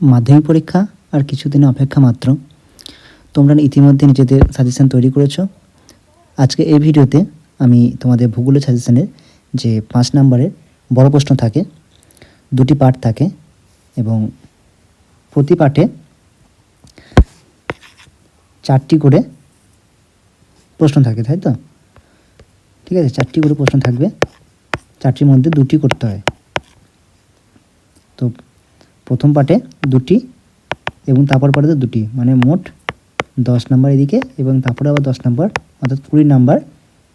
মাধ্যমিক পরীক্ষা আর কিছুদিন অপেক্ষা মাত্র। তোমরা ইতিমধ্যে নিজেদের সাজেশান তৈরি করেছ। আজকে এই ভিডিওতে আমি তোমাদের ভূগোলের সাজেশানের যে পাঁচ নম্বরের বড় প্রশ্ন থাকে, দুটি পার্ট থাকে এবং প্রতি পার্টে চারটি করে প্রশ্ন থাকে, তাই তো? ঠিক আছে, চারটি করে প্রশ্ন থাকবে। চারটির মধ্যে দুটি করতে হয়। তো প্রথম পার্টে দুটি এবং তারপর পার্টে দুটি। মানে মোট দশ নাম্বার এদিকে এবং তারপরে আবার দশ নাম্বার, অর্থাৎ কুড়ি নাম্বার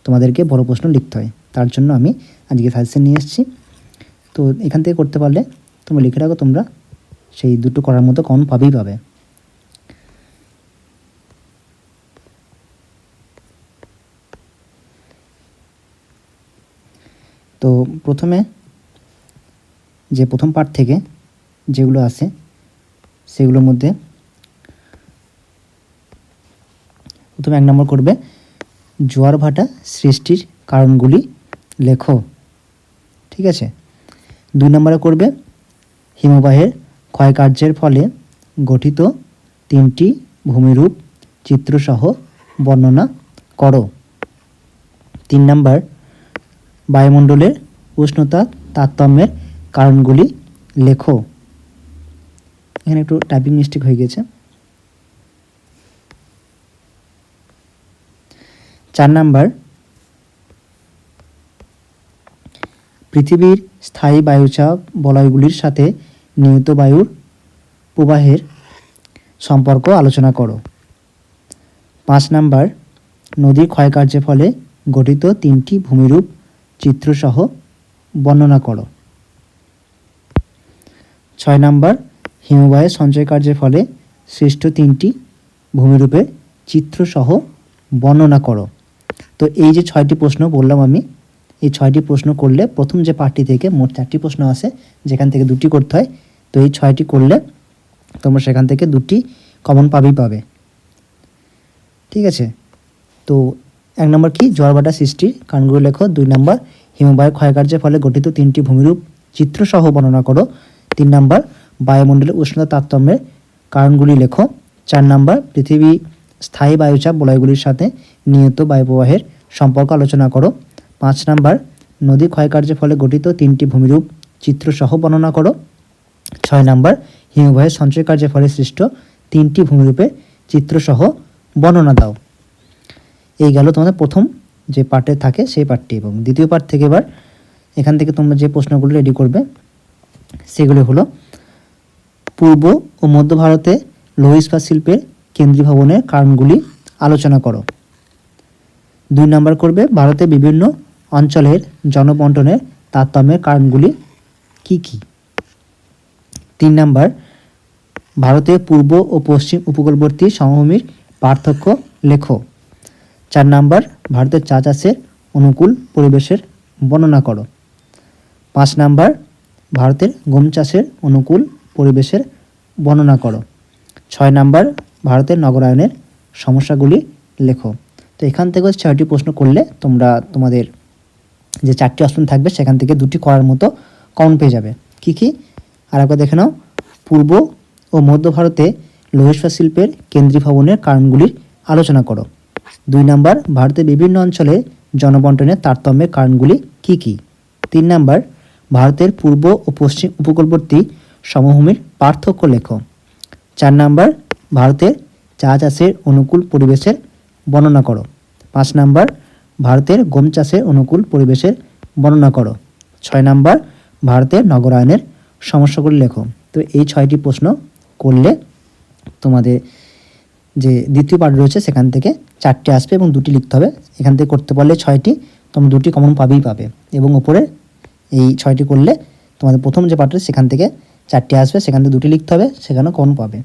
তোমাদেরকে বড় প্রশ্ন লিখতে হয়। তার জন্য আমি আজকে সাজেশন নিয়ে এসেছি। তো এখান থেকে করতে পারলে তোমরা লিখে রাখো, তোমরা সেই দুটো করার মতো কম পাবেই পাবে। তো প্রথমে যে প্রথম পার্ট থেকে যেগুলো আছে, সেগুলোর মধ্যে প্রথমে এক নম্বর করবে, জোয়ার ভাটা সৃষ্টির কারণগুলি লেখো। ঠিক আছে? দুই নম্বরে করবে, হিমবাহের ক্ষয়কার্যের ফলে গঠিত তিনটি ভূমিরূপ চিত্রসহ বর্ণনা করো। তিন নম্বর, বায়ুমণ্ডলের উষ্ণতা তারতম্যের কারণগুলি লেখো। এখানে একটু টাইপিং মিস্টেক হয়ে গেছে। চার নাম্বার। পৃথিবীর স্থায়ী বায়ুচাপ বলয়গুলির সাথে নিয়ত বায়ুর প্রবাহের সম্পর্ক আলোচনা করো। পাঁচ নাম্বার। নদীর ক্ষয়কার্যের ফলে গঠিত তিনটি ভূমিরূপ চিত্রসহ বর্ণনা করো। ছয় নাম্বার। হিমবাহের সঞ্চয় কার্যের ফলে সৃষ্ট তিনটি ভূমিরূপের চিত্রসহ বর্ণনা করো। তো এই যে ছয়টি প্রশ্ন বললাম আমি, এই ছয়টি প্রশ্ন করলে প্রথম যে পার্টটি থেকে মোট চারটি প্রশ্ন আসে, যেখান থেকে দুটি করতে হয়, তো এই ছয়টি করলে তোমরা সেখান থেকে দুটি কমন পাবেই পাবে। ঠিক আছে? তো এক নম্বর কি? জোয়ারভাটা সৃষ্টির কারণগুলো লেখো। দুই নম্বর, হিমবাহের ক্ষয়কার্যের ফলে গঠিত তিনটি ভূমিরূপ চিত্রসহ বর্ণনা করো। তিন নম্বর বায়ুমণ্ডলের উষ্ণতা তারতম্যের কারণগুলি লেখো। চার নম্বর, পৃথিবী স্থায়ী বায়ুচাপ বলয়গুলির সাথে নিয়ত বায়ুপ্রবাহের সম্পর্ক আলোচনা করো। পাঁচ নম্বর, নদী ক্ষয়কার্যের ফলে গঠিত তিনটি ভূমিরূপ চিত্রসহ বর্ণনা করো। ছয় নম্বর, হিমবাহের সঞ্চয় কার্যের ফলে সৃষ্ট তিনটি ভূমিরূপের চিত্রসহ বর্ণনা দাও। এই গেল তোমাদের প্রথম যে পার্টে থাকে সেই পার্টটি এবং দ্বিতীয় পার্ট থেকে এবার এখান থেকে তোমরা যে প্রশ্নগুলো রেডি করবে, সেগুলি হলো পূর্ব ও মধ্য ভারতে লৌহ ইস্পাত শিল্পের কেন্দ্রীয় ভবনের কারণগুলি আলোচনা করো। দুই নম্বর করবে ভারতের বিভিন্ন অঞ্চলের জনবন্টনের তারতম্যের কারণগুলি কি কি? তিন নম্বর ভারতের পূর্ব ও পশ্চিম উপকূলবর্তী সমভূমির পার্থক্য লেখো। চার নাম্বার, ভারতের চা চাষের অনুকূল পরিবেশের বর্ণনা করো। পাঁচ নম্বর, ভারতের গম চাষের অনুকূল পরিবেশের বর্ণনা করো। ছয় নাম্বার, ভারতের নগরায়নের সমস্যাগুলি লেখো। তো এখান থেকে ছয়টি প্রশ্ন করলে তোমরা তোমাদের যে চারটি অপশন থাকবে, সেখান থেকে দুটি করার মতো কমন পেয়ে যাবে। কি কি? আর একবার দেখে নাও। পূর্ব ও মধ্য ভারতে লৌহ ইস্পাত শিল্পের কেন্দ্রীয় ভবনের কারণগুলির আলোচনা করো। দুই নাম্বার, ভারতের বিভিন্ন অঞ্চলে জনবন্টনের তারতম্যের কারণগুলি কি কি? তিন নাম্বার, ভারতের পূর্ব ও পশ্চিম উপকূলবর্তী সমভূমির পার্থক্য লেখো। চার নাম্বার, ভারতের চা চাষের অনুকূল পরিবেশের বর্ণনা করো। পাঁচ নাম্বার, ভারতের গম চাষের অনুকূল পরিবেশের বর্ণনা করো। ছয় নাম্বার, ভারতের নগরায়নের সমস্যাগুলি লেখো। তো এই ছয়টি প্রশ্ন করলে তোমাদের যে দ্বিতীয় পার্ট রয়েছে সেখান থেকে চারটে আসবে এবং দুটি লিখতে হবে। এখান থেকে করতে পারলে ছয়টি তোমরা দুটি কমন পাবেই পাবে এবং ওপরে এই ছয়টি করলে তোমাদের প্রথম যে পার্ট সেখান থেকে চারটে আসবে, সেখান থেকে দুটি লিখতে হবে সেখানে কোন পাবে।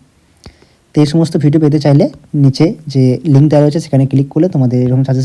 তো এই সমস্ত ভিডিও পেতে চাইলে নিচে যে লিঙ্ক দেওয়া রয়েছে, সেখানে ক্লিক করলে তোমাদের এরকম সাজেশন